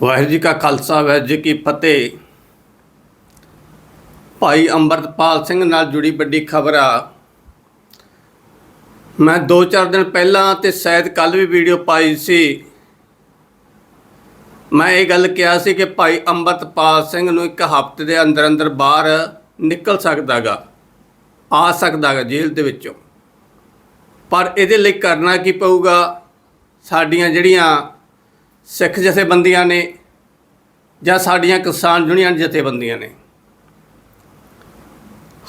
ਵਾਹਿਗੁਰੂ ਜੀ ਕਾ ਖਾਲਸਾ, ਵਾਹਿਗੁਰੂ ਜੀ ਕੀ ਫਤਿਹ। ਭਾਈ ਅੰਮ੍ਰਿਤਪਾਲ ਸਿੰਘ ਨਾਲ ਜੁੜੀ ਵੱਡੀ ਖਬਰ ਆ। ਮੈਂ 2-4 ਦਿਨ ਪਹਿਲਾਂ ਤੇ ਸ਼ਾਇਦ ਕੱਲ ਵੀ ਵੀਡੀਓ ਪਾਈ ਸੀ। ਮੈਂ ਇਹ ਗੱਲ ਕਿਹਾ ਸੀ ਕਿ ਭਾਈ ਅੰਮ੍ਰਿਤਪਾਲ ਸਿੰਘ ਨੂੰ ਇੱਕ ਹਫ਼ਤੇ ਦੇ ਅੰਦਰ ਅੰਦਰ ਬਾਹਰ ਨਿਕਲ ਸਕਦਾਗਾ, ਆ ਸਕਦਾਗਾ ਜੇਲ੍ਹ ਦੇ ਵਿੱਚੋਂ। ਪਰ ਇਹਦੇ ਲਈ ਕਰਨਾ ਕੀ ਪਊਗਾ? ਸਾਡੀਆਂ ਜਿਹੜੀਆਂ ਸਿੱਖ ਜਥੇਬੰਦੀਆਂ ਨੇ ਜਾਂ ਸਾਡੀਆਂ ਕਿਸਾਨ ਯੂਨੀਅਨ ਜਥੇਬੰਦੀਆਂ ਨੇ।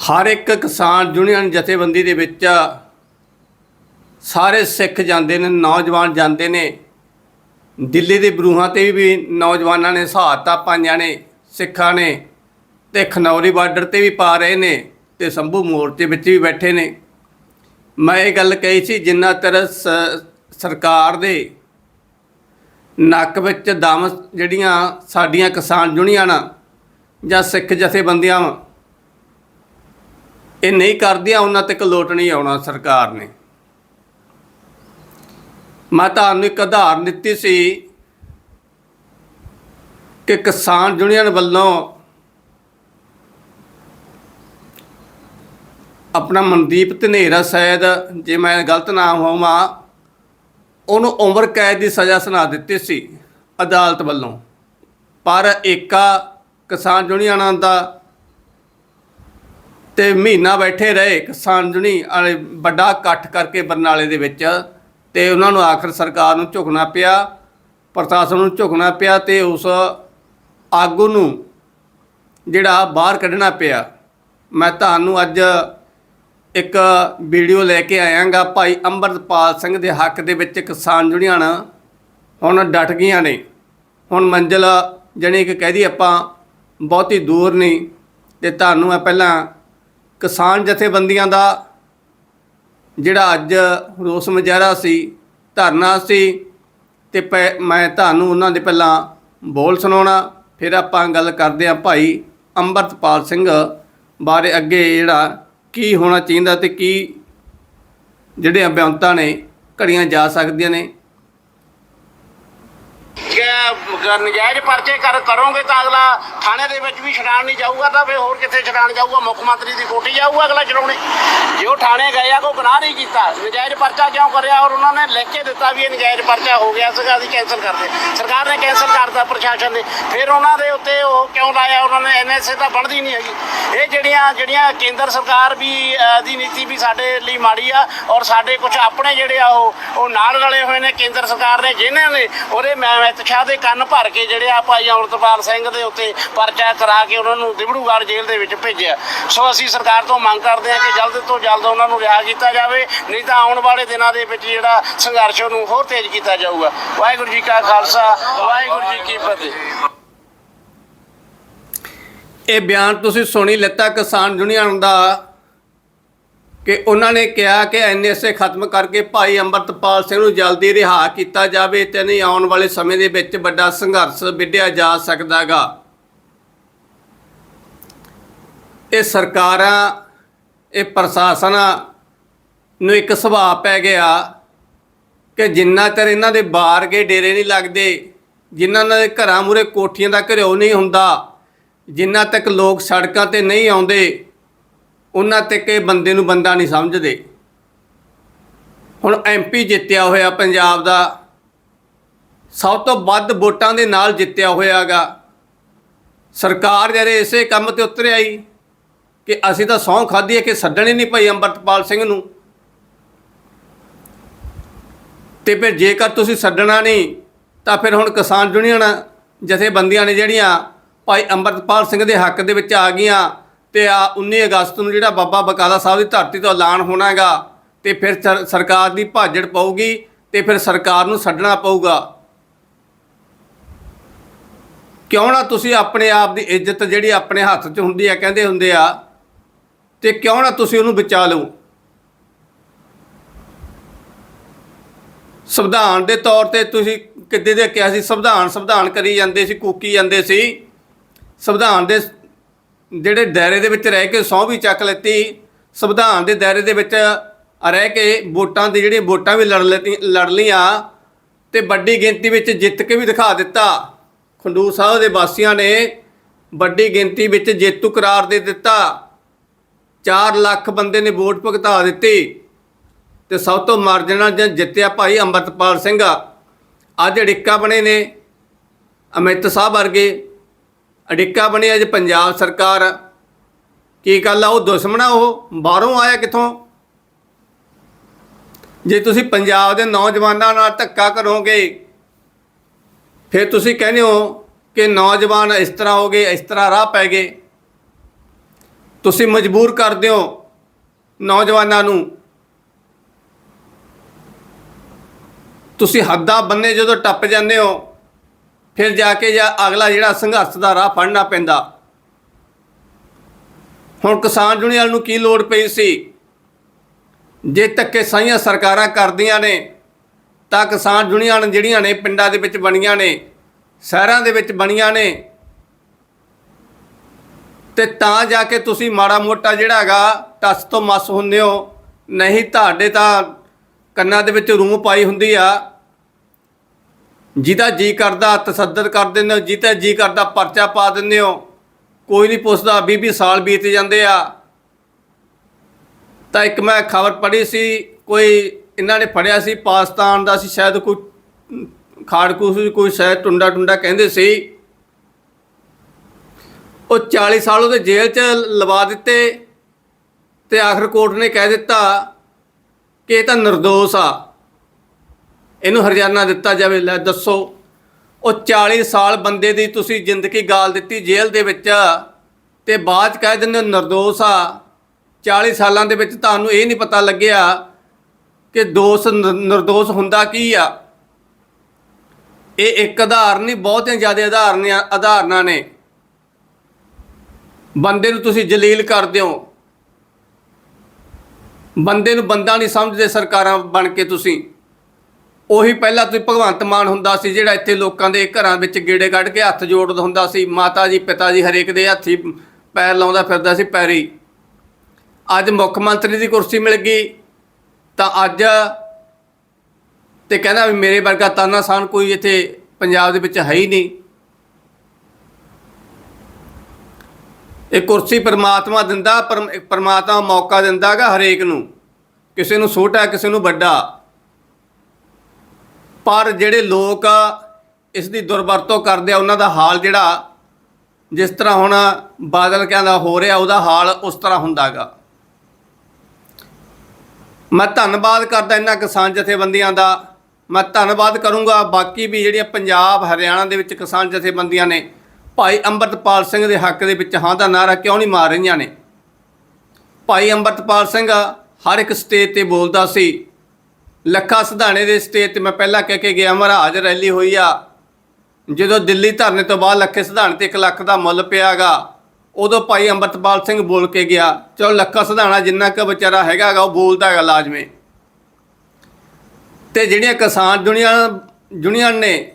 ਹਰ ਇੱਕ ਕਿਸਾਨ ਯੂਨੀਅਨ ਜਥੇਬੰਦੀ ਦੇ ਵਿੱਚ ਸਾਰੇ ਸਿੱਖ ਜਾਂਦੇ ਨੇ, ਨੌਜਵਾਨ ਜਾਂਦੇ ਨੇ। ਦਿੱਲੀ ਦੇ ਬਰੂਹਾਂ ਤੇ ਵੀ ਨੌਜਵਾਨਾਂ ਨੇ ਸਹਾਇਤਾ ਪਾਈਆਂ ਨੇ, ਸਿੱਖਾਂ ਨੇ ਤੇ ਖਨੌਰੀ ਬਾਰਡਰ ਤੇ ਵੀ ਪਾ ਰਹੇ ਨੇ ਤੇ ਸੰਭੂ ਮੋਰਚੇ ਵਿੱਚ ਵੀ ਬੈਠੇ ਨੇ। ਮੈਂ ਇਹ ਗੱਲ ਕਹੀ ਸੀ, ਜਿੰਨਾ ਤਰ ਸਰਕਾਰ ਦੇ ਨੱਕ ਵਿੱਚ ਦਮ ਜਿਹੜੀਆਂ ਸਾਡੀਆਂ ਕਿਸਾਨ ਯੂਨੀਅਨਾਂ ਜਾਂ ਸਿੱਖ ਜਥੇਬੰਦੀਆਂ ਇਹ ਨਹੀਂ ਕਰਦੀਆਂ, ਉਹਨਾਂ ਤੱਕ ਲੋਟ ਨਹੀਂ ਆਉਣਾ ਸਰਕਾਰ ਨੇ। ਮੈਂ ਤੁਹਾਨੂੰ ਇੱਕ ਉਦਾਹਰਨ ਦਿੱਤੀ ਸੀ ਕਿ ਕਿਸਾਨ ਯੂਨੀਅਨ ਵੱਲੋਂ ਆਪਣਾ ਮਨਦੀਪ ਧਨੇਰਾ ਸ਼ਾਇਦ ਜੇ ਮੈਂ ਗਲਤ ਨਾ ਹੋਵਾਂ ਉਹਨੂੰ ਉਮਰ ਕੈਦ ਦੀ ਸਜ਼ਾ ਸੁਣਾ ਦਿੱਤੀ ਸੀ ਅਦਾਲਤ ਵੱਲੋਂ। ਪਰ ਏਕਾ ਕਿਸਾਨ ਯੂਨੀਅਨਾਂ ਦਾ ਤੇ ਮਹੀਨਾ ਬੈਠੇ ਰਹੇ ਕਿਸਾਨ ਯੂਨੀ ਵਾਲੇ ਵੱਡਾ ਇਕੱਠ ਕਰਕੇ ਬਰਨਾਲੇ ਦੇ ਵਿੱਚ ਤੇ ਉਹਨਾਂ ਨੂੰ ਆਖਰ ਸਰਕਾਰ ਨੂੰ ਝੁਕਣਾ ਪਿਆ, ਪ੍ਰਸ਼ਾਸਨ ਨੂੰ ਝੁਕਣਾ ਪਿਆ ਤੇ ਉਸ ਆਗੂ ਨੂੰ ਜਿਹੜਾ ਬਾਹਰ ਕੱਢਣਾ ਪਿਆ। ਮੈਂ ਤੁਹਾਨੂੰ ਅੱਜ ਇੱਕ ਵੀਡੀਓ ਲੈ ਕੇ ਆਇਆਂਗਾ ਭਾਈ ਅੰਮ੍ਰਿਤਪਾਲ ਸਿੰਘ ਦੇ ਹੱਕ ਦੇ ਵਿੱਚ ਕਿਸਾਨ ਜੁੜੀਆਂ ਹੁਣ ਡਟ ਗਈਆਂ ਨੇ। ਹੁਣ ਮੰਜ਼ਿਲ ਜਣੀ ਕਿ ਕਹਿ ਦੀ ਆਪਾਂ ਬਹੁਤੀ ਦੂਰ ਨਹੀਂ ਤੇ ਤੁਹਾਨੂੰ ਮੈਂ ਪਹਿਲਾਂ ਕਿਸਾਨ ਜਥੇਬੰਦੀਆਂ ਦਾ ਜਿਹੜਾ ਅੱਜ ਰੋਸ ਮੁਜ਼ਾਹਰਾ ਸੀ, ਧਰਨਾ ਸੀ ਤੇ ਪੈ- ਮੈਂ ਤੁਹਾਨੂੰ ਉਹਨਾਂ ਦੇ ਪਹਿਲਾਂ ਬੋਲ ਸੁਣਾਉਣਾ, ਫਿਰ ਆਪਾਂ ਗੱਲ ਕਰਦੇ ਹਾਂ ਭਾਈ ਅੰਮ੍ਰਿਤਪਾਲ ਸਿੰਘ ਬਾਰੇ ਅੱਗੇ ਜਿਹੜਾ ਕੀ ਹੋਣਾ ਚਾਹੀਦਾ ਤੇ ਕੀ ਜਿਹੜੇ ਅਭਿਯੰਤਾ ਨੇ ਘੜੀਆਂ ਜਾ ਸਕਦੀਆਂ ਨੇ? ਨਜਾਇਜ਼ ਪਰਚੇ ਕਰ, ਕਰੋਗੇ ਤਾਂ ਅਗਲਾ ਥਾਣੇ ਦੇ ਵਿੱਚ ਵੀ ਛਡਾਣ ਨਹੀਂ ਜਾਊਗਾ ਤਾਂ ਫਿਰ ਹੋਰ ਕਿੱਥੇ ਛਡਾਣ ਜਾਊਗਾ? ਮੁੱਖ ਮੰਤਰੀ ਦੀ ਕੋਠੀ ਜਾਊਗਾ ਅਗਲਾ ਛਡਾਉਣੇ। ਜੇ ਉਹ ਥਾਣੇ ਗਏ ਆ ਕੋਈ ਗੁਨਾਹ ਨਹੀਂ ਕੀਤਾ। ਨਜਾਇਜ਼ ਪਰਚਾ ਕਿਉਂ ਕਰਿਆ? ਔਰ ਉਹਨਾਂ ਨੇ ਲਿਖ ਕੇ ਦਿੱਤਾ ਵੀ ਇਹ ਨਜਾਇਜ਼ ਪਰਚਾ ਹੋ ਗਿਆ ਸੀਗਾ ਅਸੀਂ ਕੈਂਸਲ ਕਰਦੇ ਸਰਕਾਰ ਨੇ ਕੈਂਸਲ ਕਰਤਾ ਪ੍ਰਸ਼ਾਸਨ ਨੇ। ਫਿਰ ਉਹਨਾਂ ਦੇ ਉੱਤੇ ਉਹ ਕਿਉਂ ਲਾਇਆ? ਉਹਨਾਂ ਨੇ ਐਨਐਸਏ ਤਾਂ ਬਣਦੀ ਨਹੀਂ ਹੈਗੀ। ਇਹ ਜਿਹੜੀਆਂ ਜਿਹੜੀਆਂ ਕੇਂਦਰ ਸਰਕਾਰ ਵੀ ਦੀ ਨੀਤੀ ਵੀ ਸਾਡੇ ਲਈ ਮਾੜੀ ਆ ਔਰ ਸਾਡੇ ਕੁਝ ਆਪਣੇ ਜਿਹੜੇ ਆ ਉਹ ਉਹ ਨਾਲ ਰਲੇ ਹੋਏ ਨੇ ਕੇਂਦਰ ਸਰਕਾਰ ਨੇ, ਜਿਨ੍ਹਾਂ ਨੇ ਉਹਦੇ ਮੈਂ ਸ਼ਾਹ ਦੇ ਕੰਨ ਭਰ ਕੇ ਜਿਹੜੇ ਆ ਭਾਈ ਅਮਰਤਪਾਲ ਸਿੰਘ ਦੇ ਉੱਤੇ ਪਰਚਾ ਕਰਾ ਕੇ ਉਹਨਾਂ ਨੂੰ ਦਿਬੜੂਗੜ੍ਹ ਜੇਲ੍ਹ ਦੇ ਵਿੱਚ ਭੇਜਿਆ। ਸੋ ਅਸੀਂ ਸਰਕਾਰ ਤੋਂ ਮੰਗ ਕਰਦੇ ਹਾਂ ਕਿ ਜਲਦ ਤੋਂ ਜਲਦ ਉਹਨਾਂ ਨੂੰ ਰਿਹਾ ਕੀਤਾ ਜਾਵੇ, ਨਹੀਂ ਤਾਂ ਆਉਣ ਵਾਲੇ ਦਿਨਾਂ ਦੇ ਵਿੱਚ ਜਿਹੜਾ ਸੰਘਰਸ਼ ਨੂੰ ਹੋਰ ਤੇਜ਼ ਕੀਤਾ ਜਾਊਗਾ। ਵਾਹਿਗੁਰੂ ਜੀ ਕਾ ਖਾਲਸਾ, ਵਾਹਿਗੁਰੂ ਜੀ ਕੀ ਫਤਿਹ। ਇਹ ਬਿਆਨ ਤੁਸੀਂ ਸੁਣੀ, ਲਿੱਤਾ ਕਿਸਾਨ ਯੂਨੀਅਨ ਦਾ ਕਿ ਉਹਨਾਂ ਨੇ ਕਿਹਾ ਕਿ ਐਨਐਸਏ ਖਤਮ ਕਰਕੇ ਭਾਈ ਅੰਮ੍ਰਿਤਪਾਲ ਸਿੰਘ ਨੂੰ ਜਲਦੀ ਰਿਹਾ ਕੀਤਾ ਜਾਵੇ ਤੇ ਨਹੀਂ ਆਉਣ ਵਾਲੇ ਸਮੇਂ ਦੇ ਵਿੱਚ ਵੱਡਾ ਸੰਘਰਸ਼ ਵਿੱਢਿਆ ਜਾ ਸਕਦਾਗਾ। ਇਹ ਸਰਕਾਰਾਂ, ਇਹ ਪ੍ਰਸ਼ਾਸਨਾਂ ਨੂੰ ਇੱਕ ਸੁਭਾਅ ਪੈ ਗਿਆ ਕਿ ਜਿੰਨਾ ਚਿਰ ਇਹਨਾਂ ਦੇ ਬਾਹਰ ਗਏ ਡੇਰੇ ਨਹੀਂ ਲੱਗਦੇ ਜਿਨ੍ਹਾਂ ਦੇ ਘਰਾਂ ਮੂਰੇ ਕੋਠੀਆਂ ਦਾ ਘਰਿਓ ਨਹੀਂ ਹੁੰਦਾ, ਜਿੰਨਾ ਤੱਕ ਲੋਕ ਸੜਕਾਂ ਤੇ ਨਹੀਂ ਆਉਂਦੇ ਉਹਨਾਂ ਤੱਕ ਇਹ ਬੰਦੇ ਨੂੰ ਬੰਦਾ ਨਹੀਂ ਸਮਝਦੇ। ਹੁਣ ਐਮਪੀ ਜਿੱਤਿਆ ਹੋਇਆ ਪੰਜਾਬ ਦਾ, ਸਭ ਤੋਂ ਵੱਧ ਵੋਟਾਂ ਦੇ ਨਾਲ ਜਿੱਤਿਆ ਹੋਇਆਗਾ। ਸਰਕਾਰ ਜਿਹੜੇ ਇਸੇ ਕੰਮ ਤੇ ਉਤਰ ਆਈ ਕਿ ਅਸੀਂ ਤਾਂ ਸਹੁੰ ਖਾਧੀ ਹੈ ਕਿ ਛੱਡਣੇ ਨਹੀਂ ਭਾਈ ਅੰਮ੍ਰਿਤਪਾਲ ਸਿੰਘ ਨੂੰ। ਤੇ ਫਿਰ ਜੇਕਰ ਤੁਸੀਂ ਛੱਡਣਾ ਨਹੀਂ, ਤਾਂ ਫਿਰ ਹੁਣ ਕਿਸਾਨ ਯੂਨੀਅਨ ਜਥੇਬੰਦੀਆਂ ਨੇ ਜਿਹੜੀਆਂ ਭਾਈ ਅੰਮ੍ਰਿਤਪਾਲ ਸਿੰਘ ਦੇ ਹੱਕ ਦੇ ਵਿੱਚ ਆ ਗਈਆਂ ਤੇ ਆ 19 ਅਗਸਤ ਨੂੰ ਜਿਹੜਾ ਬਾਬਾ ਬਕਾਲਾ ਸਾਹਿਬ ਦੀ ਧਰਤੀ ਤੋਂ ਐਲਾਨ ਹੋਣਾਗਾ ਤੇ ਫਿਰ ਸਰ- ਸਰਕਾਰ ਦੀ ਭਾਜੜ ਪਊਗੀ ਤੇ ਫਿਰ ਸਰਕਾਰ ਨੂੰ ਛੱਡਣਾ ਪਊਗਾ। ਕਿਉਂ ਨਾ ਤੁਸੀਂ ਆਪਣੇ ਆਪ ਦੀ ਇੱਜ਼ਤ ਜਿਹੜੀ ਆਪਣੇ ਹੱਥ 'ਚ ਹੁੰਦੀ ਆ, ਕਹਿੰਦੇ ਹੁੰਦੇ ਆ, ਤੇ ਕਿਉਂ ਨਾ ਤੁਸੀਂ ਉਹਨੂੰ ਬਚਾ ਲਓ। ਸੰਵਿਧਾਨ ਦੇ ਤੌਰ ਤੇ ਤੁਸੀਂ ਕਿੱਦੇ ਦੇ ਕਿਹਾ ਸੀ? ਸੰਵਿਧਾਨ ਸੰਵਿਧਾਨ ਕਰੀ ਜਾਂਦੇ ਸੀ, ਕੂਕੀ ਜਾਂਦੇ ਸੀ। ਸੰਵਿਧਾਨ ਦੇ ਜਿਹੜੇ ਦਾਇਰੇ ਦੇ ਵਿੱਚ ਰਹਿ ਕੇ ਸਹੁੰ ਵੀ ਚੱਕ ਲੈਤੀ, ਸੰਵਿਧਾਨ ਦੇ ਦਾਇਰੇ ਦੇ ਵਿੱਚ ਰਹਿ ਕੇ ਵੋਟਾਂ ਦੀ ਜਿਹੜੀਆਂ ਵੋਟਾਂ ਵੀ ਲੜ ਲੈਤੀ, ਲੜ ਲੀਆਂ ਤੇ ਵੱਡੀ ਗਿਣਤੀ ਵਿੱਚ ਜਿੱਤ ਕੇ ਵੀ ਦਿਖਾ ਦਿੱਤਾ। ਖੰਡੂਰ ਸਾਹਿਬ ਦੇ ਵਾਸੀਆਂ ਨੇ ਵੱਡੀ ਗਿਣਤੀ ਵਿੱਚ ਜੇਤੂ ਕਰਾਰ ਦੇ ਦਿੱਤਾ। 4 ਲੱਖ ਬੰਦੇ ਨੇ ਵੋਟ ਭੁਗਤਾ ਦਿੱਤੀ ਤੇ ਸਭ ਤੋਂ ਮਾਰਜਨਲ ਜਨ ਜਿੱਤਿਆ ਭਾਈ ਅੰਮ੍ਰਿਤਪਾਲ ਸਿੰਘ। ਅੱਜ ਅੜਿੱਕਾ ਬਣੇ ਨੇ, ਅਮਿਤ ਸਾਹਿਬ ਵਰਗੇ ਅੜਿੱਕਾ ਬਣਿਆ ਜੇ ਪੰਜਾਬ ਸਰਕਾਰ। ਕੀ ਗੱਲ ਆ? ਉਹ ਦੁਸ਼ਮਣਾ ਉਹ? ਬਾਹਰੋਂ ਆਇਆ ਕਿੱਥੋਂ? ਜੇ ਤੁਸੀਂ ਪੰਜਾਬ ਦੇ ਨੌਜਵਾਨਾਂ ਨਾਲ ਧੱਕਾ ਕਰੋਗੇ, ਫਿਰ ਤੁਸੀਂ ਕਹਿੰਦੇ ਹੋ ਕਿ ਨੌਜਵਾਨ ਇਸ ਤਰ੍ਹਾਂ ਹੋ ਗਏ, ਇਸ ਤਰ੍ਹਾਂ ਰਾਹ ਪੈ ਗਏ। ਤੁਸੀਂ ਮਜਬੂਰ ਕਰਦੇ ਹੋ ਨੌਜਵਾਨਾਂ ਨੂੰ। ਤੁਸੀਂ ਹੱਦਾਂ ਬੰਨੇ ਜਦੋਂ ਟੱਪ ਜਾਂਦੇ ਹੋ ਫਿਰ ਜਾ ਕੇ ਜਾਂ ਅਗਲਾ ਜਿਹੜਾ ਸੰਘਰਸ਼ ਦਾ ਰਾਹ ਫੜਨਾ ਪੈਂਦਾ। ਹੁਣ ਕਿਸਾਨ ਯੂਨੀਅਨ ਨੂੰ ਕੀ ਲੋੜ ਪਈ ਸੀ? ਜੇ ਧੱਕੇ ਸਾਈਆਂ ਸਰਕਾਰਾਂ ਕਰਦੀਆਂ ਨੇ, ਤਾਂ ਕਿਸਾਨ ਯੂਨੀਅਨ ਜਿਹੜੀਆਂ ਨੇ ਪਿੰਡਾਂ ਦੇ ਵਿੱਚ ਬਣੀਆਂ ਨੇ, ਸ਼ਹਿਰਾਂ ਦੇ ਵਿੱਚ ਬਣੀਆਂ ਨੇ, ਤੇ ਤਾਂ ਜਾ ਕੇ ਤੁਸੀਂ ਮਾੜਾ ਮੋਟਾ ਜਿਹੜਾ ਹੈਗਾ ਟਸ ਤੋਂ ਮਸ ਹੁੰਦੇ ਹੋ। ਨਹੀਂ, ਤੁਹਾਡੇ ਤਾਂ ਕੰਨਾਂ ਦੇ ਵਿੱਚ ਰੂੰ ਪਾਈ ਹੁੰਦੀ ਆ। ਜਿਹਦਾ ਜੀ ਕਰਦਾ ਤਸੱਦਦ ਕਰ ਦਿੰਦੇ ਹੋ, ਜਿਹਦਾ ਜੀ ਕਰਦਾ, ਪਰਚਾ ਪਾ ਦਿੰਦੇ ਹੋ। ਕੋਈ ਨਹੀਂ ਪੁੱਛਦਾ 20 20 ਸਾਲ ਬੀਤ ਜਾਂਦੇ ਆ। ਤਾਂ ਇੱਕ ਮੈਂ ਖਬਰ ਪੜ੍ਹੀ ਸੀ, ਕੋਈ ਇਹਨਾਂ ਨੇ ਫੜਿਆ ਸੀ, ਪਾਕਿਸਤਾਨ ਦਾ ਸੀ, ਸ਼ਾਇਦ ਕੋਈ ਖਾੜਕੂ ਕੋਈ ਸ਼ਾਇਦ ਟੁੰਡਾ ਟੁੰਡਾ ਕਹਿੰਦੇ ਸੀ। ਉਹ 40 ਸਾਲ ਉਹਦੇ ਜੇਲ੍ਹ 'ਚ ਲਵਾ ਦਿੱਤੇ ਤੇ ਆਖਰ ਕੋਰਟ ਨੇ ਕਹਿ ਦਿੱਤਾ ਕਿ ਇਹ ਤਾਂ ਨਿਰਦੋਸ਼ ਆ। ਇਹਨੂੰ ਹਰਜਾਨਾ ਦਿੱਤਾ ਜਾਵੇ, ਲੈ ਦੱਸੋ। ਉਹ 40 ਸਾਲ ਬੰਦੇ ਦੀ ਤੁਸੀਂ ਜ਼ਿੰਦਗੀ ਗਾਲ ਦਿੱਤੀ ਜੇਲ੍ਹ ਦੇ ਵਿੱਚ ਤੇ ਬਾਅਦ 'ਚ ਕਹਿ ਦਿੰਦੇ ਹੋ ਨਿਰਦੋਸ਼ ਆ। 40 ਸਾਲਾਂ ਦੇ ਵਿੱਚ ਤੁਹਾਨੂੰ ਇਹ ਨਹੀਂ ਪਤਾ ਲੱਗਿਆ ਕਿ ਦੋਸ਼ ਨਿਰ- ਨਿਰਦੋਸ਼ ਹੁੰਦਾ ਕੀ ਆ। ਇਹ ਇੱਕ ਆਧਾਰ ਨਹੀਂ, ਬਹੁਤੀਆਂ ਜ਼ਿਆਦਾ ਆਧਾਰਨ ਆਧਾਰਨਾਂ ਨੇ। ਬੰਦੇ ਨੂੰ ਤੁਸੀਂ ਜਲੀਲ ਕਰਦੇ ਹੋ ਬੰਦੇ ਨੂੰ ਬੰਦਾ ਨਹੀਂ ਸਮਝਦੇ ਸਰਕਾਰਾਂ ਬਣ ਕੇ ਤੁਸੀਂ। ਉਹੀ ਪਹਿਲਾਂ ਤੁਸੀਂ ਭਗਵੰਤ ਮਾਨ ਹੁੰਦਾ ਸੀ, ਜਿਹੜਾ ਇੱਥੇ ਲੋਕਾਂ ਦੇ ਘਰਾਂ ਵਿੱਚ ਗੇੜੇ ਕੱਢ ਕੇ ਹੱਥ ਜੋੜਦਾ ਹੁੰਦਾ ਸੀ। ਮਾਤਾ ਜੀ, ਪਿਤਾ ਜੀ ਹਰੇਕ ਦੇ ਹੱਥੀ ਪੈਰ ਲਾਉਂਦਾ ਫਿਰਦਾ ਸੀ ਪੈਰੀ। ਅੱਜ ਮੁੱਖ ਮੰਤਰੀ ਦੀ ਕੁਰਸੀ ਮਿਲ ਗਈ। ਤਾਂ ਅੱਜ ਤੇ ਕਹਿੰਦਾ ਵੀ ਮੇਰੇ ਵਰਗਾ ਤਾਨਾਸਾਨ ਕੋਈ ਇੱਥੇ ਪੰਜਾਬ ਦੇ ਵਿੱਚ ਹੈ ਹੀ ਨਹੀਂ। ਇਹ ਕੁਰਸੀ ਪਰਮਾਤਮਾ ਦਿੰਦਾ ਪਰ ਪਰਮਾਤਮਾ ਮੌਕਾ ਦਿੰਦਾਗਾ ਹਰੇਕ ਨੂੰ। ਕਿਸੇ ਨੂੰ ਛੋਟਾ, ਕਿਸੇ ਨੂੰ ਵੱਡਾ। ਪਰ ਜਿਹੜੇ ਲੋਕ ਇਸ ਦੀ ਦੁਰਵਰਤੋਂ ਕਰਦੇ ਆ, ਉਹਨਾਂ ਦਾ ਹਾਲ ਜਿਹੜਾ, ਜਿਸ ਤਰ੍ਹਾਂ ਹੁਣ ਬਾਦਲ ਕਹਿੰਦਾ ਹੋ ਰਿਹਾ, ਉਹਦਾ ਹਾਲ ਉਸ ਤਰ੍ਹਾਂ ਹੁੰਦਾਗਾ ਮੈਂ ਧੰਨਵਾਦ ਕਰਦਾ ਇਹਨਾਂ ਕਿਸਾਨ ਜਥੇਬੰਦੀਆਂ ਦਾ। ਮੈਂ ਧੰਨਵਾਦ ਕਰੂੰਗਾ ਬਾਕੀ ਵੀ ਜਿਹੜੀਆਂ ਪੰਜਾਬ, ਹਰਿਆਣਾ ਦੇ ਵਿੱਚ ਕਿਸਾਨ ਜਥੇਬੰਦੀਆਂ ਨੇ। ਭਾਈ ਅੰਮ੍ਰਿਤਪਾਲ ਸਿੰਘ ਦੇ ਹੱਕ ਦੇ ਵਿੱਚ ਹਾਂ ਦਾ ਨਾਰਾ ਕਿਉਂ ਨਹੀਂ ਮਾਰ ਰਹੀਆਂ ਨੇ? ਭਾਈ ਅੰਮ੍ਰਿਤਪਾਲ ਸਿੰਘ ਹਰ ਇੱਕ ਸਟੇਜ ਤੇ ਬੋਲਦਾ ਸੀ ਲੱਖਾ ਸਿਧਾਣੇ ਦੇ ਸਟੇਜ ਤੇ ਮੈਂ ਪਹਿਲਾਂ ਕਹਿ ਕੇ ਗਿਆ ਮਹਾਰਾਜ ਰੈਲੀ ਹੋਈ ਆ। ਜਦੋਂ ਦਿੱਲੀ ਧਰਨੇ ਤੋਂ ਬਾਅਦ ਲੱਖੇ ਸਿਧਾਣੇ ਤੇ 1 ਲੱਖ ਦਾ ਮੁੱਲ ਪਿਆਗਾ, ਉਦੋਂ ਭਾਈ ਅੰਮ੍ਰਿਤਪਾਲ ਸਿੰਘ ਬੋਲ ਕੇ ਗਿਆ, ਚਲੋ ਲੱਖਾ ਸਿਧਾਣਾ ਜਿੰਨਾ ਕੁ ਵਿਚਾਰਾ ਹੈਗਾਗਾ ਉਹ ਬੋਲਦਾ ਹੈਗਾ ਲਾਜ਼ਮੀ। ਤੇ ਜਿਹੜੀਆਂ ਕਿਸਾਨ ਦੁਨੀਆ ਯੂਨੀਅਨ ਨੇ,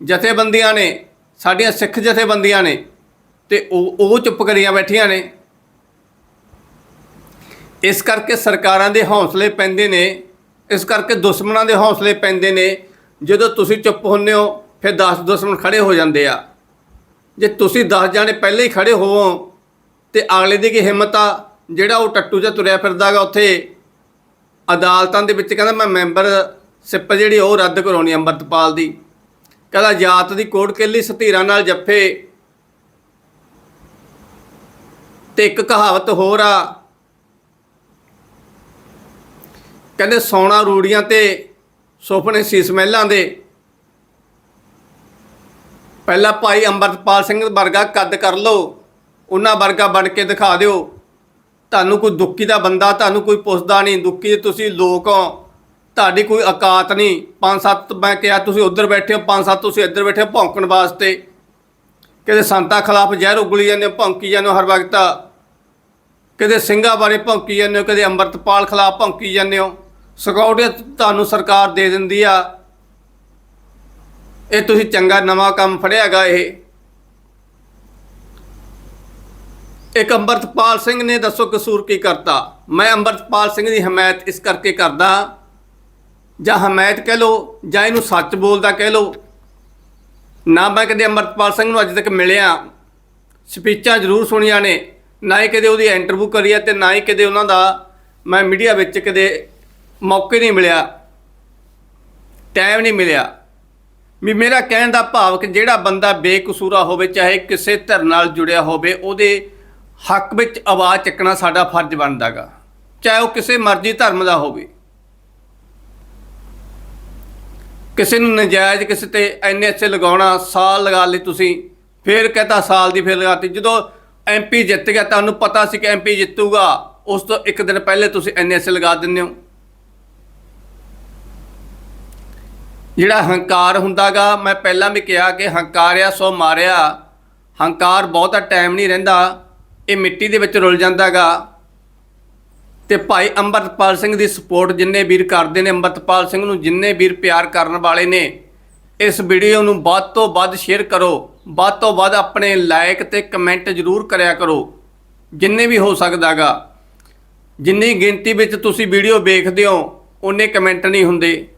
ਜਥੇਬੰਦੀਆਂ ਨੇ, ਸਾਡੀਆਂ ਸਿੱਖ ਜਥੇਬੰਦੀਆਂ ਨੇ, ਤੇ ਉਹ ਉਹ ਚੁੱਪ ਕਰੀਆਂ ਬੈਠੀਆਂ ਨੇ। ਇਸ ਕਰਕੇ ਸਰਕਾਰਾਂ ਦੇ ਹੌਸਲੇ ਪੈਂਦੇ ਨੇ ਇਸ ਕਰਕੇ ਦੁਸ਼ਮਣਾਂ ਦੇ ਹੌਸਲੇ ਪੈਂਦੇ ਨੇ। ਜਦੋਂ ਤੁਸੀਂ ਚੁੱਪ ਹੁੰਨੇ ਹੋ, ਫਿਰ 10 ਦੁਸ਼ਮਣ ਖੜੇ ਹੋ ਜਾਂਦੇ ਆ। ਜੇ ਤੁਸੀਂ 10 ਜਾਣੇ ਪਹਿਲੇ ਹੀ ਖੜੇ ਹੋਵੋ ਤੇ ਅਗਲੇ ਦੀ ਕੀ ਹਿੰਮਤ ਆ? ਜਿਹੜਾ ਉਹ ਟੱਟੂ ਜਿਹਾ ਤੁਰਿਆ ਫਿਰਦਾਗਾ ਉੱਥੇ, ਅਦਾਲਤਾਂ ਦੇ ਵਿੱਚ ਕਹਿੰਦਾ, ਮੈਂ ਮੈਂਬਰ ਸਿਪ ਜਿਹੜੀ ਉਹ ਰੱਦ ਕਰਾਉਣੀ ਅੰਮ੍ਰਿਤਪਾਲ ਦੀ। ਕਹਿੰਦਾ, ਜਾਤ ਦੀ ਕੋਟ ਕੇਲੀ ਸਤੀਰਾਂ ਨਾਲ ਜੱਫੇ ਤੇ ਇੱਕ ਕਹਾਵਤ ਹੋਰ ਆ ਕਹਿੰਦੇ ਸੌਣਾ ਰੂੜੀਆਂ ਤੇ, ਸੁਪਨੇ ਸੀਸ ਮਹਿਲਾਂ ਦੇ। ਪਹਿਲਾਂ ਭਾਈ ਅੰਮ੍ਰਿਤਪਾਲ ਸਿੰਘ ਵਰਗਾ ਕੱਦ ਕਰ ਲਓ, ਉਹਨਾਂ ਵਰਗਾ ਬਣ ਕੇ ਦਿਖਾ ਦਿਓ। ਤੁਹਾਨੂੰ ਕੋਈ ਦੁੱਖੀ ਦਾ ਬੰਦਾ, ਤੁਹਾਨੂੰ ਕੋਈ ਪੁੱਛਦਾ ਨਹੀਂ, ਦੁੱਖੀ ਦੇ ਤੁਸੀਂ ਲੋਕ ਹੋ, ਤੁਹਾਡੀ ਕੋਈ ਔਕਾਤ ਨਹੀਂ। ਪੰਜ ਸੱਤ ਮੈਂ ਕਿਹਾ ਤੁਸੀਂ ਉੱਧਰ ਬੈਠੇ ਹੋ, ਪੰਜ ਸੱਤ ਤੁਸੀਂ ਇੱਧਰ ਬੈਠੇ ਹੋ ਭੌਂਕਣ ਵਾਸਤੇ। ਕਿਤੇ ਸੰਤਾਂ ਖਿਲਾਫ ਜ਼ਹਿਰ ਉਗਲੀ ਜਾਂਦੇ ਹੋ, ਭੌਂਕੀ ਜਾਂਦੇ ਹੋ ਹਰ ਵਕਤ। ਕਿਤੇ ਸਿੰਘਾਂ ਬਾਰੇ ਭੌਂਕੀ ਜਾਂਦੇ ਹੋ ਕਦੇ ਅੰਮ੍ਰਿਤਪਾਲ ਖਿਲਾਫ ਭੌਂਕੀ ਜਾਂਦੇ ਹੋ। ਸਿਕਿਉਰਿਟੀ ਤੁਹਾਨੂੰ ਸਰਕਾਰ ਦੇ ਦਿੰਦੀ ਆ। ਇਹ ਤੁਸੀਂ ਚੰਗਾ ਨਵਾਂ ਕੰਮ ਫੜਿਆਗਾ ਇਹ। ਇੱਕ ਅੰਮ੍ਰਿਤਪਾਲ ਸਿੰਘ ਨੇ ਦੱਸੋ ਕਸੂਰ ਕੀ ਕਰਤਾ। ਮੈਂ ਅੰਮ੍ਰਿਤਪਾਲ ਸਿੰਘ ਦੀ ਹਮਾਇਤ ਇਸ ਕਰਕੇ ਕਰਦਾ, ਜਾਂ ਹਮਾਇਤ ਕਹਿ ਲੋ ਜਾਂ ਇਹਨੂੰ ਸੱਚ ਬੋਲਦਾ ਕਹਿ ਲੋ ਨਾ ਮੈਂ ਕਦੇ ਅੰਮ੍ਰਿਤਪਾਲ ਸਿੰਘ ਨੂੰ ਅੱਜ ਤੱਕ ਮਿਲਿਆ। ਸਪੀਚਾਂ ਜ਼ਰੂਰ ਸੁਣੀਆਂ ਨੇ। ਨਾ ਹੀ ਕਦੇ ਉਹਦੀ ਇੰਟਰਵਿਊ ਕਰੀ ਹੈ ਤੇ ਨਾ ਹੀ ਕਦੇ ਉਹਨਾਂ ਦਾ ਮੈਂ ਮੀਡੀਆ ਵਿੱਚ ਕਦੇ ਮੌਕੇ ਨਹੀਂ ਮਿਲਿਆ ਟਾਈਮ ਨਹੀਂ ਮਿਲਿਆ। ਵੀ ਮੇਰਾ ਕਹਿਣ ਦਾ ਭਾਵ ਕਿ ਜਿਹੜਾ ਬੰਦਾ ਬੇਕਸੂਰਾ ਹੋਵੇ, ਚਾਹੇ ਕਿਸੇ ਧਰ ਨਾਲ ਜੁੜਿਆ ਹੋਵੇ, ਉਹਦੇ ਹੱਕ ਵਿੱਚ ਆਵਾਜ਼ ਚੱਕਣਾ ਸਾਡਾ ਫਰਜ਼ ਬਣਦਾਗਾ ਚਾਹੇ ਉਹ ਕਿਸੇ ਮਰਜ਼ੀ ਧਰਮ ਦਾ ਹੋਵੇ। ਕਿਸੇ ਨੂੰ ਨਜਾਇਜ਼ ਕਿਸੇ ਤੇ ਐਨੇ ਅੱਛੇ ਲਗਾਉਣਾ, ਸਾਲ ਲਗਾ ਲਈ ਤੁਸੀਂ, ਫੇਰ ਕਹਤਾ ਸਾਲ ਦੀ ਫੇਰ ਲਗਾਤੀ। ਜਦੋਂ ਐਮਪੀ ਜਿੱਤ ਗਿਆ ਤੁਹਾਨੂੰ ਪਤਾ ਸੀ ਕਿ ਐਮਪੀ ਜਿੱਤੂਗਾ, ਉਸ ਤੋਂ ਇੱਕ ਦਿਨ ਪਹਿਲੇ ਤੁਸੀਂ ਐਨੇ ਅੱਛੇ ਲਗਾ ਦਿੰਦੇ ਹੋ। ਜਿਹੜਾ ਹੰਕਾਰ ਹੁੰਦਾਗਾ, ਮੈਂ ਪਹਿਲਾਂ ਵੀ ਕਿਹਾ ਕਿ ਹੰਕਾਰਿਆ ਸੋ ਮਾਰਿਆ। ਹੰਕਾਰ ਬਹੁਤਾ ਟਾਈਮ ਨਹੀਂ ਰਹਿੰਦਾ, ਇਹ ਮਿੱਟੀ ਦੇ ਵਿੱਚ ਰੁਲ ਜਾਂਦਾਗਾ। ਤੇ ਭਾਈ ਅੰਮ੍ਰਿਤਪਾਲ ਸਿੰਘ ਦੀ ਸਪੋਰਟ ਜਿੰਨੇ ਵੀਰ ਕਰਦੇ ਨੇ, ਅੰਮ੍ਰਿਤਪਾਲ ਸਿੰਘ ਨੂੰ ਜਿੰਨੇ ਵੀਰ ਪਿਆਰ ਕਰਨ ਵਾਲੇ ਨੇ, ਇਸ ਵੀਡੀਓ ਨੂੰ ਵੱਧ ਤੋਂ ਵੱਧ ਸ਼ੇਅਰ ਕਰੋ। ਵੱਧ ਤੋਂ ਵੱਧ ਆਪਣੇ ਲਾਇਕ ਤੇ ਕਮੈਂਟ ਜ਼ਰੂਰ ਕਰਿਆ ਕਰੋ, ਜਿੰਨੇ ਵੀ ਹੋ ਸਕਦਾਗਾ। ਜਿੰਨੀ ਗਿਣਤੀ ਵਿੱਚ ਤੁਸੀਂ ਵੀਡੀਓ ਵੇਖਦੇ ਹੋ, ਉਨੇ ਕਮੈਂਟ ਨਹੀਂ ਹੁੰਦੇ।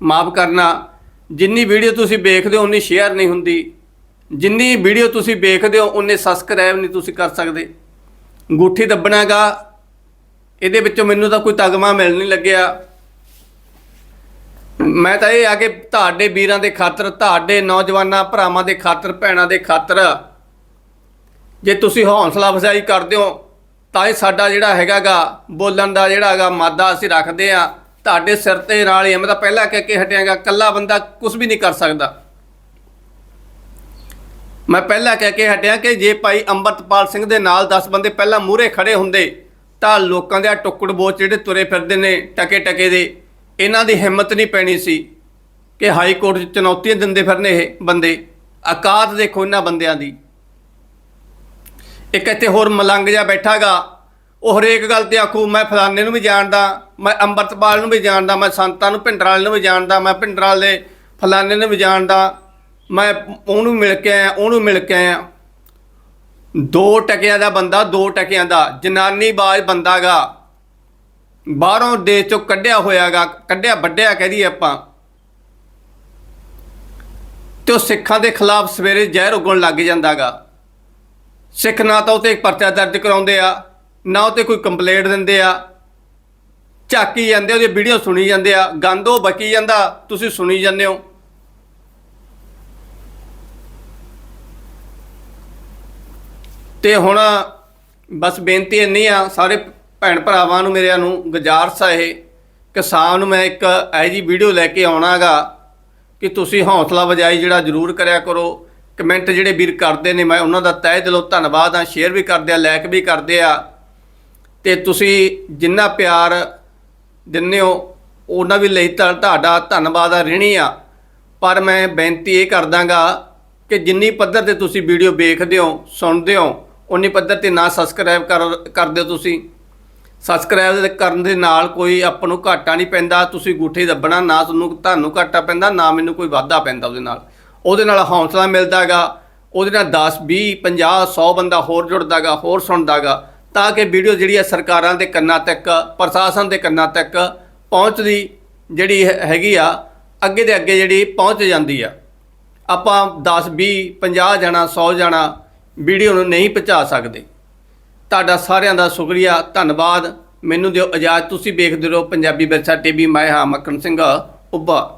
ਮਾਫ ਕਰਨਾ, ਜਿੰਨੀ ਵੀਡੀਓ ਤੁਸੀਂ ਵੇਖਦੇ ਹੋ ਉਨੀ ਸ਼ੇਅਰ ਨਹੀਂ ਹੁੰਦੀ। ਜਿੰਨੀ ਵੀਡੀਓ ਤੁਸੀਂ ਵੇਖਦੇ ਹੋ ਉਨੇ ਸਬਸਕ੍ਰਾਈਬ ਨਹੀਂ ਤੁਸੀਂ ਕਰ ਸਕਦੇ। ਅੰਗੂਠੀ ਦੱਬਣਾਗਾ, ਇਹਦੇ ਵਿੱਚੋਂ ਮੈਨੂੰ ਤਾਂ ਕੋਈ ਤਗਮਾ ਮਿਲ ਨਹੀਂ ਲੱਗਿਆ। ਮੈਂ ਤਾਂ ਇਹ ਆ ਕਿ ਤੁਹਾਡੇ ਵੀਰਾਂ ਦੇ ਖਾਤਰ, ਤੁਹਾਡੇ ਨੌਜਵਾਨਾਂ ਭਰਾਵਾਂ ਦੇ ਖਾਤਰ, ਭੈਣਾਂ ਦੇ ਖਾਤਰ ਜੇ ਤੁਸੀਂ ਹੌਸਲਾ ਅਫਜ਼ਾਈ ਕਰਦੇ ਹੋ, ਤਾਂ ਇਹ ਸਾਡਾ ਜਿਹੜਾ ਹੈਗਾਗਾ, ਬੋਲਣ ਦਾ ਜਿਹੜਾ ਹੈਗਾ, ਮਾਦਾ ਅਸੀਂ ਰੱਖਦੇ ਆ ਤੁਹਾਡੇ ਸਿਰ ਤੇ ਨਾਲ ਹੀ ਮੈਂ ਤਾਂ ਪਹਿਲਾਂ ਕਹਿ ਕੇ ਹਟਿਆਗਾ ਕੱਲਾ ਬੰਦਾ ਕੁਝ ਵੀ ਨਹੀਂ ਕਰ ਸਕਦਾ। ਮੈਂ ਪਹਿਲਾਂ ਕਹਿ ਕੇ ਹਟਿਆ ਕਿ ਜੇ ਭਾਈ ਅੰਮ੍ਰਿਤਪਾਲ ਸਿੰਘ ਦੇ ਨਾਲ 10 ਬੰਦੇ ਪਹਿਲਾਂ ਮੂਹਰੇ ਖੜੇ ਹੁੰਦੇ, ਤਾਂ ਲੋਕਾਂ ਦੇ ਟੁੱਕੜ ਬੋਚ ਜਿਹੜੇ ਤੁਰੇ ਫਿਰਦੇ ਨੇ ਟਕੇ ਟਕੇ ਦੇ, ਇਹਨਾਂ ਦੀ ਹਿੰਮਤ ਨਹੀਂ ਪੈਣੀ ਸੀ ਕਿ ਹਾਈ ਕੋਰਟ 'ਚ ਚੁਣੌਤੀਆਂ ਦਿੰਦੇ ਫਿਰਨੇ ਇਹ ਬੰਦੇ। ਔਕਾਤ ਦੇਖੋ ਇਹਨਾਂ ਬੰਦਿਆਂ ਦੀ। ਇੱਕ ਇੱਥੇ ਹੋਰ ਮਲੰਗ ਜਿਹਾ ਬੈਠਾਗਾ ਉਹ ਹਰੇਕ ਗੱਲ ਤੇ ਆਖੂ, ਮੈਂ ਫਲਾਣੇ ਨੂੰ ਵੀ ਜਾਣਦਾ, ਮੈਂ ਅੰਮ੍ਰਿਤਪਾਲ ਨੂੰ ਵੀ ਜਾਣਦਾ, ਮੈਂ ਸੰਤਾਂ ਨੂੰ, ਭਿੰਡਰਾਲ ਨੂੰ ਵੀ ਜਾਣਦਾ, ਮੈਂ ਭਿੰਡਰਾਲ ਦੇ ਫਲਾਣੇ ਨੂੰ ਵੀ ਜਾਣਦਾ, ਮੈਂ ਉਹਨੂੰ ਮਿਲ ਕੇ ਆਇਆ, ਉਹਨੂੰ ਮਿਲ ਕੇ ਆਇਆ। ਦੋ ਟਕਿਆਂ ਦਾ ਬੰਦਾ, ਦੋ ਟਕਿਆਂ ਦਾ, ਜਨਾਨੀ ਬਾਜ ਬੰਦਾਗਾ। ਬਾਹਰੋਂ ਦੇਸ਼ ਚੋਂ ਕੱਢਿਆ ਹੋਇਆਗਾ, ਕੱਢਿਆ ਵੱਡਿਆ ਕਹਦੀ ਆਪਾਂ। ਤੇ ਉਹ ਸਿੱਖਾਂ ਦੇ ਖਿਲਾਫ ਸਵੇਰੇ ਜ਼ਹਿਰ ਉਗਣ ਲੱਗ ਜਾਂਦਾਗਾ। ਸਿੱਖ ਨਾ ਤਾਂ ਉਹ 'ਤੇ ਪਰਚਾ ਦਰਜ ਕਰਾਉਂਦੇ ਆ ਨਾ ਉਹ 'ਤੇ ਕੋਈ ਕੰਪਲੇਂਟ ਦਿੰਦੇ ਆ, ਝਾਕੀ ਜਾਂਦੇ ਉਹਦੀ ਵੀਡੀਓ ਸੁਣੀ ਜਾਂਦੇ ਆ, ਗੰਦ ਉਹ ਬਕੀ ਜਾਂਦਾ, ਤੁਸੀਂ ਸੁਣੀ ਜਾਂਦੇ ਹੋ। ਤੇ ਹੁਣ ਬਸ ਬੇਨਤੀ ਇੰਨੀ ਆ, ਸਾਰੇ ਭੈਣ ਭਰਾਵਾਂ ਨੂੰ, ਮੇਰਿਆਂ ਨੂੰ ਗੁਜ਼ਾਰਸ਼ ਆ ਇਹ ਕਿ ਸ਼ਾਮ ਨੂੰ ਮੈਂ ਇੱਕ ਇਹੋ ਜੀ ਵੀਡੀਓ ਲੈ ਕੇ ਆਉਣਾਗਾ ਕਿ ਤੁਸੀਂ ਹੌਸਲਾ ਵਜਾਈ ਜਿਹੜਾ ਜ਼ਰੂਰ ਕਰਿਆ ਕਰੋ। ਕਮੈਂਟ ਜਿਹੜੇ ਵੀਰ ਕਰਦੇ ਨੇ, ਮੈਂ ਉਹਨਾਂ ਦਾ ਤਹਿ ਦਿਲੋਂ ਧੰਨਵਾਦ ਆ, ਸ਼ੇਅਰ ਵੀ ਕਰਦੇ ਆ ਲਾਈਕ ਵੀ ਕਰਦੇ ਆ। ਤੇ ਤੁਸੀਂ ਜਿੰਨਾ ਪਿਆਰ ਦਿੰਦੇ ਹੋ, ਉਹਨਾਂ ਵੀ ਲਈ ਤਾਂ ਤੁਹਾਡਾ ਧੰਨਵਾਦ ਆ ਰਹਿਣੀ ਆ। ਪਰ ਮੈਂ ਬੇਨਤੀ ਇਹ ਕਰਦਾਗਾ ਕਿ ਜਿੰਨੀ ਪੱਧਰ ਤੇ ਤੁਸੀਂ ਵੀਡੀਓ ਵੇਖਦੇ ਹੋ, ਸੁਣਦੇ ਹੋ ਉਨੀ ਪੱਧਰ ਤੇ ਨਾ ਸਬਸਕ੍ਰਾਈਬ ਕਰ ਕਰ ਦਿਓ ਤੁਸੀਂ ਸਬਸਕ੍ਰਾਈਬ ਕਰਨ ਦੇ ਨਾਲ ਕੋਈ ਆਪਾਂ ਨੂੰ ਘਾਟਾ ਨਹੀਂ ਪੈਂਦਾ, ਤੁਸੀਂ ਗੂਠੇ ਦੱਬਣਾ, ਨਾ ਤੁਹਾਨੂੰ ਤੁਹਾਨੂੰ ਘਾਟਾ ਪੈਂਦਾ, ਨਾ ਮੈਨੂੰ ਕੋਈ ਵਾਧਾ ਪੈਂਦਾ ਉਹਦੇ ਨਾਲ। ਉਹਦੇ ਨਾਲ ਹੌਸਲਾ ਮਿਲਦਾਗਾ, ਉਹਦੇ ਨਾਲ 10 20 50 100 ਬੰਦਾ ਹੋਰ ਜੁੜਦਾਗਾ, ਹੋਰ ਸੁਣਦਾਗਾ। ਤਾਂ ਕਿ ਵੀਡੀਓ ਜਿਹੜੀ ਹੈ ਸਰਕਾਰਾਂ ਦੇ ਕੰਨਾਂ ਤੱਕ, ਪ੍ਰਸ਼ਾਸਨ ਦੇ ਕੰਨਾਂ ਤੱਕ ਪਹੁੰਚਦੀ ਜਿਹੜੀ ਹੈ- ਹੈਗੀ ਆ, ਅੱਗੇ ਦੇ ਅੱਗੇ ਜਿਹੜੀ ਪਹੁੰਚ ਜਾਂਦੀ ਆ। ਆਪਾਂ 10 20 50 ਜਾਣਾ 100 ਜਾਣਾ ਵੀਡੀਓ ਨੂੰ ਨਹੀਂ ਪਹੁੰਚਾ ਸਕਦੇ। ਤੁਹਾਡਾ ਸਾਰਿਆਂ ਦਾ ਸ਼ੁਕਰੀਆ, ਧੰਨਵਾਦ। ਮੈਨੂੰ ਦਿਓ ਇਜਾਜ਼ਤ। ਤੁਸੀਂ ਵੇਖਦੇ ਰਹੋ ਪੰਜਾਬੀ ਵਿਰਸਾ ਟੀਵੀ। ਮੈਂ ਹਾਂ ਮੱਖਣ ਸਿੰਘ, ਉੱਭਾ।